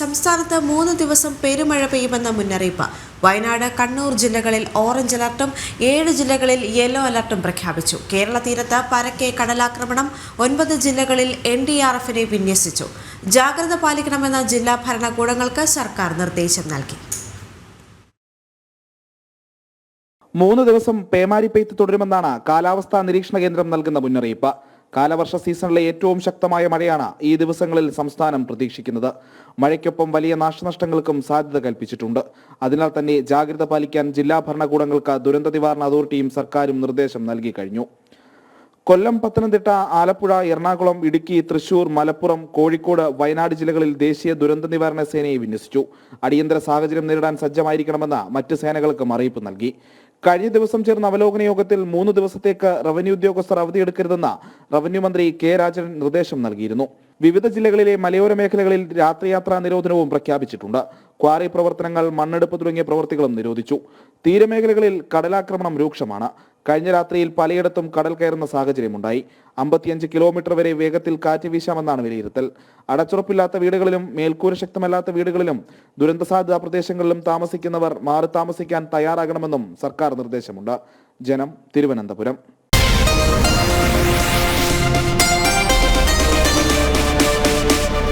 സംസ്ഥാനത്ത് മൂന്ന് ദിവസം പെരുമഴ പെയ്യുമെന്ന മുന്നറിയിപ്പ്. വയനാട് കണ്ണൂർ ജില്ലകളിൽ ഓറഞ്ച് അലർട്ടും ഏഴ് ജില്ലകളിൽ യെല്ലോ അലർട്ടും പ്രഖ്യാപിച്ചു. കേരള തീരത്ത് പരക്കെ കടലാക്രമണം ഒൻപത് ജില്ലകളിൽ എൻ ഡി ആർ എഫിനെ വിന്യസിച്ചു. ജാഗ്രത പാലിക്കണമെന്ന ജില്ലാ ഭരണകൂടങ്ങൾക്ക് സർക്കാർ നിർദ്ദേശം നൽകി. മൂന്ന് ദിവസം പേമാരി പെയ്ത്ത് തുടരുമെന്നാണ് കാലാവസ്ഥാ നിരീക്ഷണ കേന്ദ്രം നൽകുന്ന മുന്നറിയിപ്പ്. കാലവർഷ സീസണിലെ ഏറ്റവും ശക്തമായ മഴയാണ് ഈ ദിവസങ്ങളിൽ സംസ്ഥാനം പ്രതീക്ഷിക്കുന്നത്. മഴയ്ക്കൊപ്പം വലിയ നാശനഷ്ടങ്ങൾക്കും സാധ്യത കൽപ്പിച്ചിട്ടുണ്ട്. അതിനാൽ തന്നെ ജാഗ്രത പാലിക്കാൻ ജില്ലാ ഭരണകൂടങ്ങൾക്ക് ദുരന്ത നിവാരണ അതോറിറ്റിയും സർക്കാരും നിർദ്ദേശം നൽകി കഴിഞ്ഞു. കൊല്ലം പത്തനംതിട്ട ആലപ്പുഴ എറണാകുളം ഇടുക്കി തൃശൂർ മലപ്പുറം കോഴിക്കോട് വയനാട് ജില്ലകളിൽ ദേശീയ ദുരന്ത നിവാരണ സേനയെ വിന്യസിച്ചു. അടിയന്തര സാഹചര്യം നേരിടാൻ സജ്ജമായിരിക്കണമെന്ന് മറ്റ് സേനകൾക്കും അറിയിപ്പ് നൽകി. കഴിഞ്ഞ ദിവസം ചേർന്ന അവലോകന യോഗത്തിൽ മൂന്ന് ദിവസത്തേക്ക് റവന്യൂ ഉദ്യോഗസ്ഥർ അവധിയെടുക്കരുതെന്ന് റവന്യൂ മന്ത്രി കെ രാജൻ നിർദ്ദേശം നൽകിയിരുന്നു. വിവിധ ജില്ലകളിലെ മലയോര മേഖലകളിൽ രാത്രിയാത്രാ നിരോധനവും പ്രഖ്യാപിച്ചിട്ടുണ്ട്. ക്വാറി പ്രവർത്തനങ്ങൾ മണ്ണെടുപ്പ് തുടങ്ങിയ പ്രവൃത്തികളും നിരോധിച്ചു. തീരമേഖലകളിൽ കടലാക്രമണം രൂക്ഷമാണ്. കഴിഞ്ഞ രാത്രിയിൽ പലയിടത്തും കടൽ കയറുന്ന സാഹചര്യമുണ്ടായി. അമ്പത്തിയഞ്ച് കിലോമീറ്റർ വരെ വേഗത്തിൽ കാറ്റ് വീശാമെന്നാണ് വിലയിരുത്തൽ. അടച്ചുറപ്പില്ലാത്ത വീടുകളിലും മേൽക്കൂര ശക്തമല്ലാത്ത വീടുകളിലും ദുരന്തസാധ്യത പ്രദേശങ്ങളിലും താമസിക്കുന്നവർ മാറി താമസിക്കാൻ തയ്യാറാകണമെന്നും സർക്കാർ നിർദ്ദേശമുണ്ട്. ജനം തിരുവനന്തപുരം.